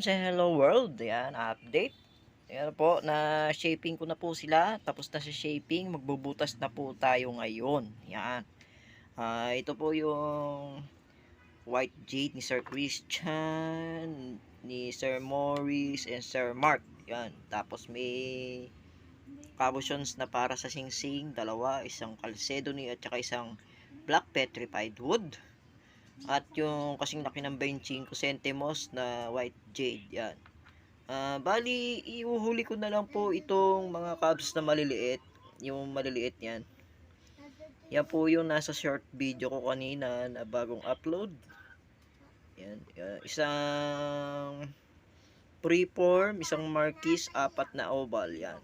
Mounts and Hello World. Yan, update. Yan po, na shaping ko na po sila. Tapos na sa shaping, magbubutas na po tayo ngayon. Yan. Ah, ito po yung White Jade ni Sir Christian, ni Sir Morris, and Sir Mark. Yan. Tapos may cabochons na para sa singsing, dalawa, isang calcedony at saka isang black petrified wood. At yung kasing laki ng 25 centimos na white jade, yan. Ah, bali, iuhuli ko na lang po itong mga cabs na maliliit, yung maliliit yan. Yan po yung nasa short video ko kanina na bagong upload. Yan, ah, isang preform, isang marquise, apat na oval, yan.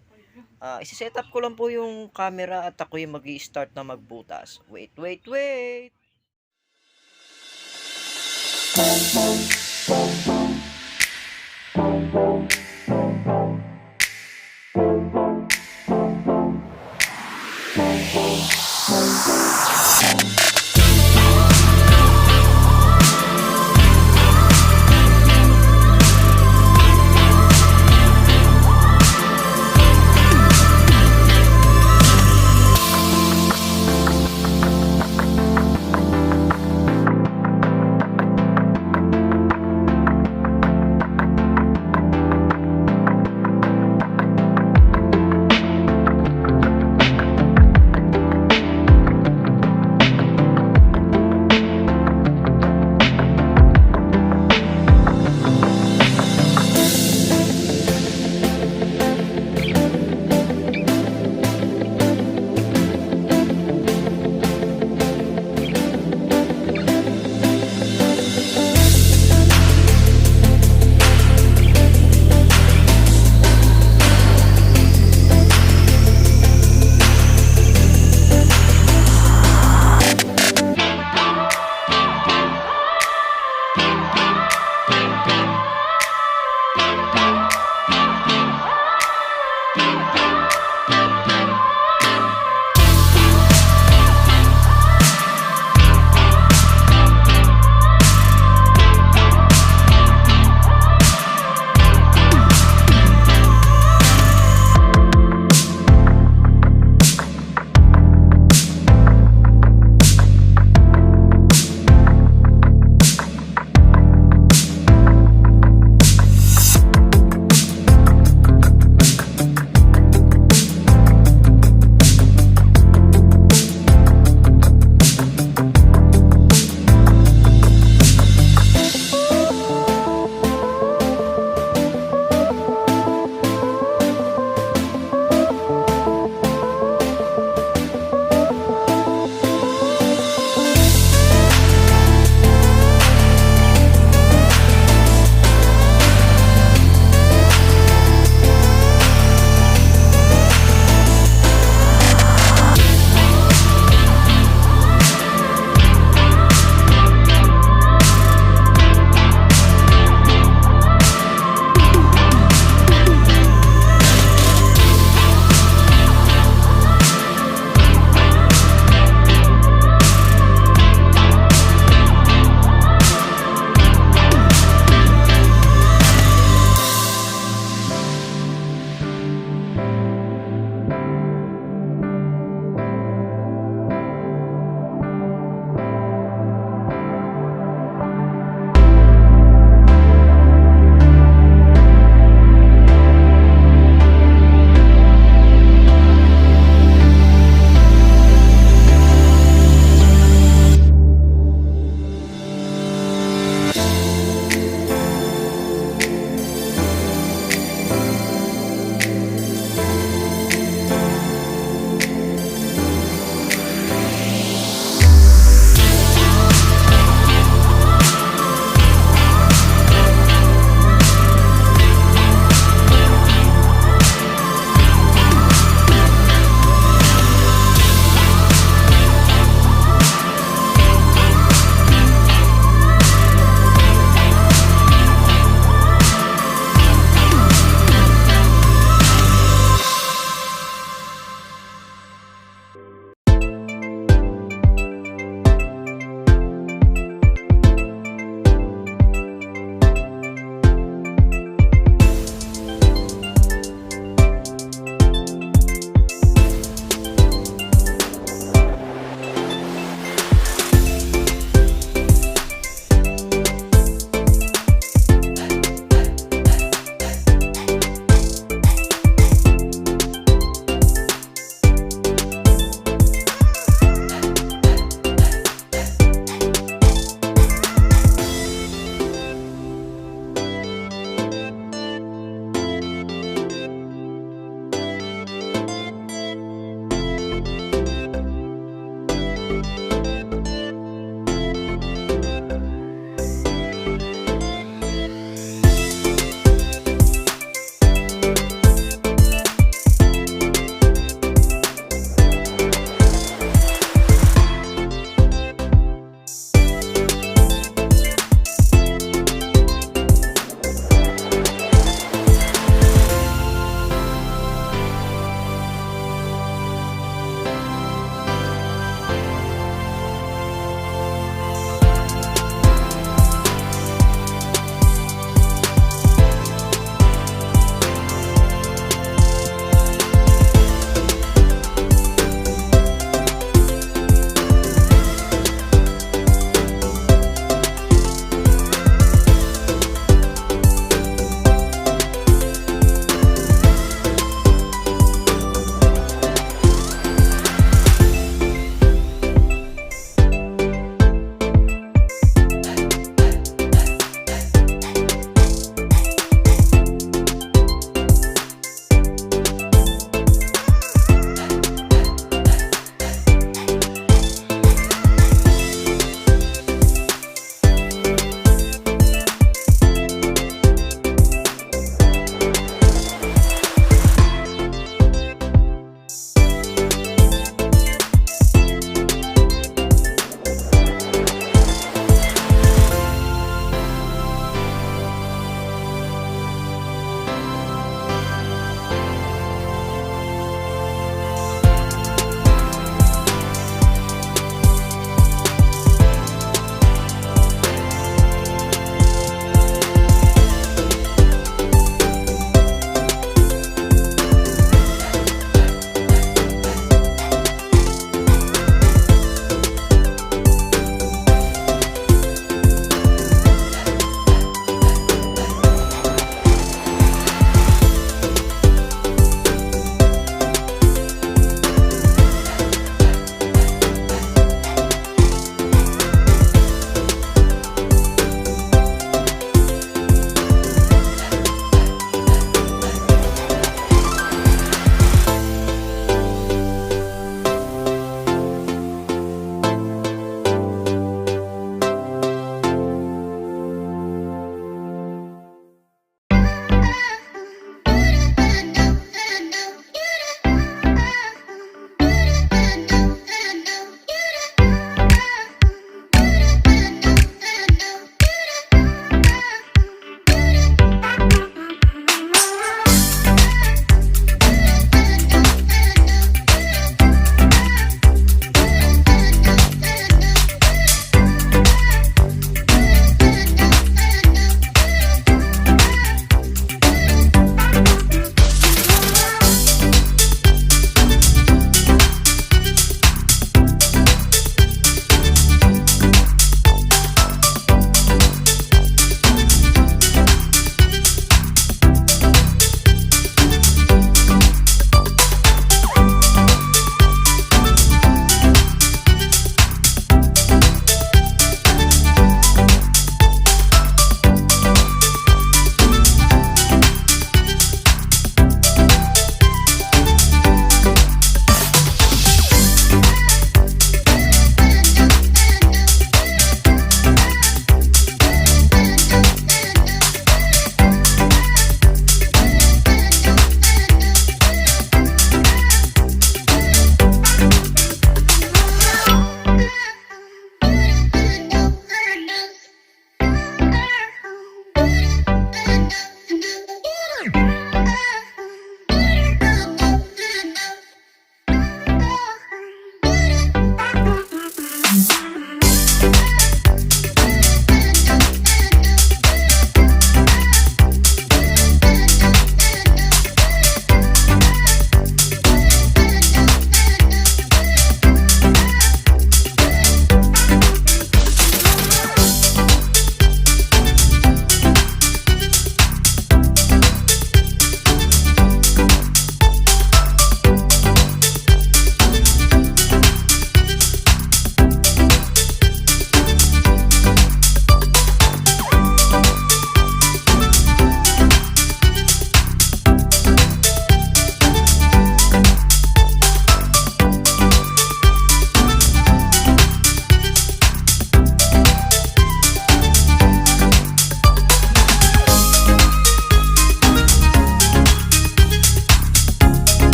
Ah, isi-set up ko lang po yung camera at ako yung magi-start na magbutas. Wait, wait, wait. So,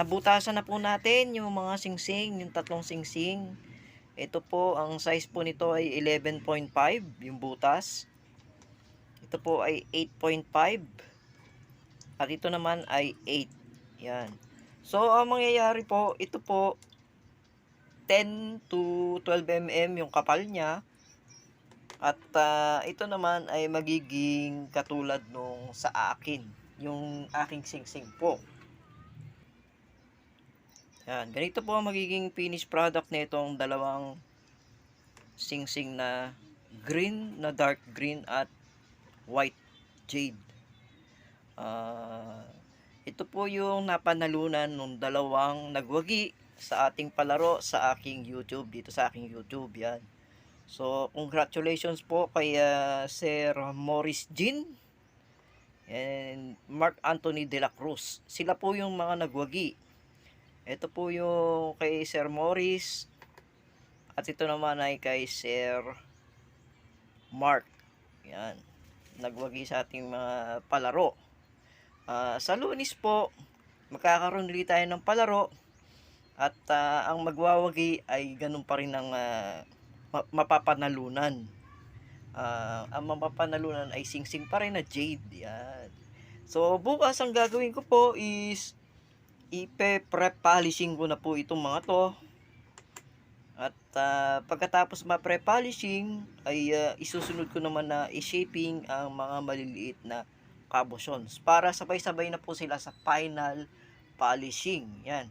nabutasan na po natin yung mga singsing, yung tatlong singsing. Ito po, ang size po nito ay 11.5, yung butas. Ito po ay 8.5. At ito naman ay 8. Yan. So, ang mangyayari po, ito po, 10 to 12 mm yung kapal niya. At ah, ito naman ay magiging katulad nung sa akin, yung aking singsing po. Yan, ganito po ang magiging finished product nitong dalawang singsing na green na dark green at white jade. Ah, ito po yung napanalunan ng dalawang nagwagi sa ating palaro sa aking YouTube, dito sa aking YouTube, yan. So, congratulations po kay ah, Sir Morris Jean and Mark Anthony de la Cruz. Sila po yung mga nagwagi. Ito po yung kay Sir Morris at ito naman ay kay Sir Mark. Yan. Nagwagi sa ating mga palaro. Ah, sa lunis po, magkakaroon ulit tayo ng palaro at ah, ang magwawagi ay ganun pa rin ang ma- mapapanalunan. Ah, ang mapapanalunan ay singsing pa rin na jade. Yan. So, bukas ang gagawin ko po is ipe-prep polishing ko na po itong mga to. At ah, pagkatapos ma-prep polishing ay ah, isusunod ko naman na i-shaping ang mga maliliit na cabochons para sabay-sabay na po sila sa final polishing. Yan.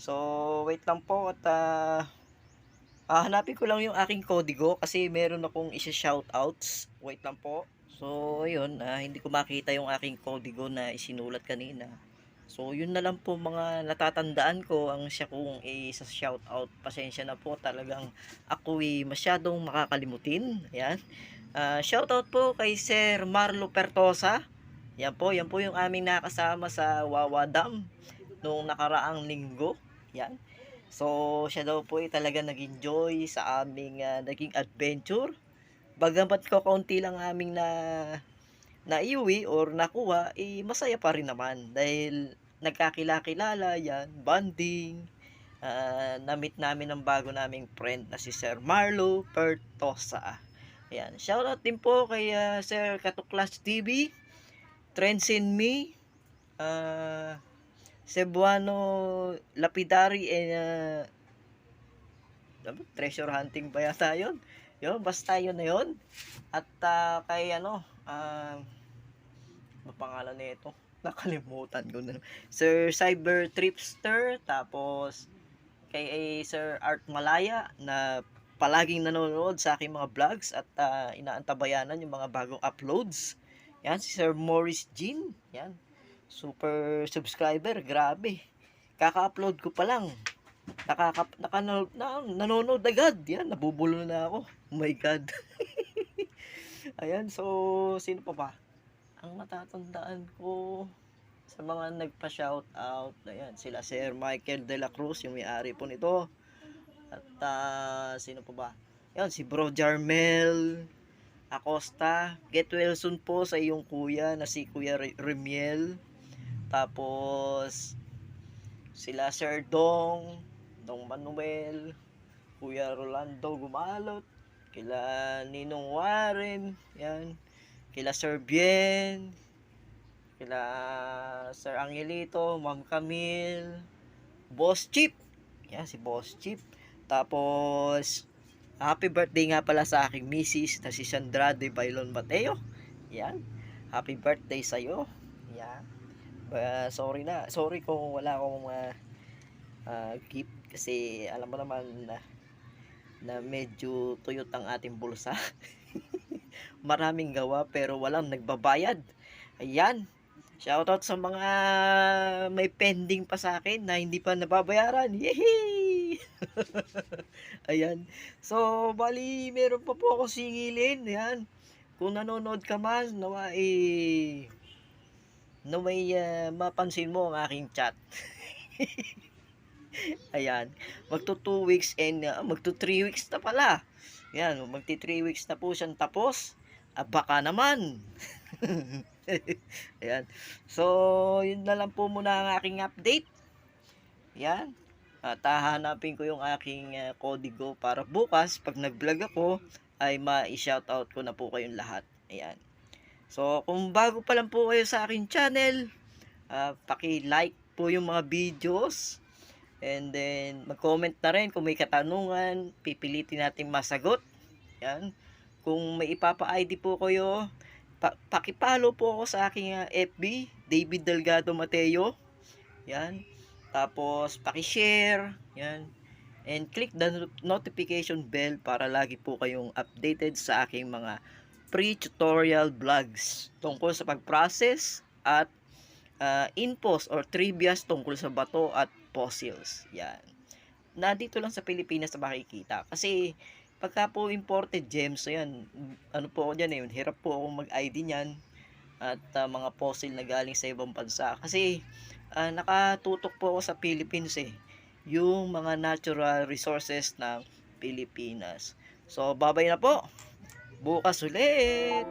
So, wait lang po at ah, Ah, hanapin ko lang yung aking kodigo kasi meron akong isa shoutouts. Wait lang po. So, ayun, ah, hindi ko makita yung aking kodigo na isinulat kanina. So, yun na lang po mga natatandaan ko ang siya kong isa shoutout. Pasensya na po talagang ako'y masyadong makakalimutin. Ayan. Ah, shoutout po kay Sir Marlo Pertosa. Yan po, yan po yung aming nakasama sa Wawa Dam noong nakaraang linggo. Yan. So, siya daw po ay talaga nag-enjoy sa aming ah, naging adventure. Bagamat ko kaunti lang aming na naiuwi or nakuha, eh masaya pa rin naman dahil nagkakilala yan, bonding, ah, na-meet namin ang bago naming friend na si Sir Marlo Pertosa. Ayan, shoutout din po kay ah, Sir Katuklas TV, Trends in Me, ah, Cebuano Lapidary and uh, treasure hunting ba yata yun? Yun, basta yun na yun. At ah, kay ano, ano pangalan nito? Nakalimutan ko na. Sir Cyber Tripster, tapos kay eh, Sir Art Malaya na palaging nanonood sa aking mga vlogs at ah, inaantabayanan yung mga bagong uploads. Yan, si Sir Morris Jean. Yan super subscriber, grabe. Kaka-upload ko pa lang. Nakaka, nakanood, na, nanonood agad. Yan, nabubulo na ako. Oh my God. Ayan, so, sino pa ba? Ang natatandaan ko sa mga nagpa-shout out, ayan, sila Sir Michael De La Cruz, yung may-ari po nito. At, ah, sino pa ba? Ayan, si Bro Jarmel Acosta. Get well soon po sa iyong kuya na si Kuya Re- Remiel. Tapos, sila Sir Dong, Dong Manuel, Kuya Rolando Gumalot, kila Ninong Warren, yan, kila Sir Bien, kila Sir Angelito, Ma'am Camille, Boss Chip, yan si Boss Chip. Tapos, happy birthday nga pala sa aking misis na si Sandra de Bailon Mateo. Yan, happy birthday sa'yo. Yan. Uh, sorry na. Sorry kung wala akong mga uh, gift kasi alam mo naman na na medyo tuyot ang ating bulsa. Maraming gawa pero walang nagbabayad. Ayan. Shoutout sa mga may pending pa sa akin na hindi pa nababayaran. Yehey! Ayan. So, bali, meron pa po ako singilin. Ayan. Kung nanonood ka man, nawa eh, na may ah, mapansin mo ang aking chat. Ayan, magto 2 weeks and ah, magto 3 weeks na pala. Ayan, magti 3 weeks na po siyang tapos. Ah, baka naman. Ayan. So, yun na lang po muna ang aking update. Ayan. At hahanapin ko yung aking uh, kodigo para bukas, pag nag-vlog ako, ay ma-shoutout ko na po kayong lahat. Ayan. So, kung bago pa lang po kayo sa aking channel, uh, paki-like po yung mga videos. And then, mag-comment na rin kung may katanungan, pipilitin natin masagot. Yan. Kung may ipapa-ID po kayo, pa pakipalo po ako sa aking uh, FB, David Delgado Mateo. Yan. Tapos, paki-share. Yan. And click the not- notification bell para lagi po kayong updated sa aking mga pre-tutorial vlogs tungkol sa pag-process at uh, infos or trivias tungkol sa bato at fossils. Yan. Nandito lang sa Pilipinas na makikita. Kasi pagka po imported gems, so yan, ano po ako dyan eh, hirap po ako mag-ID niyan at uh, mga fossil na galing sa ibang bansa. Kasi uh, nakatutok po ako sa Philippines eh, yung mga natural resources ng Pilipinas. So, babay na po. Bukas ulit.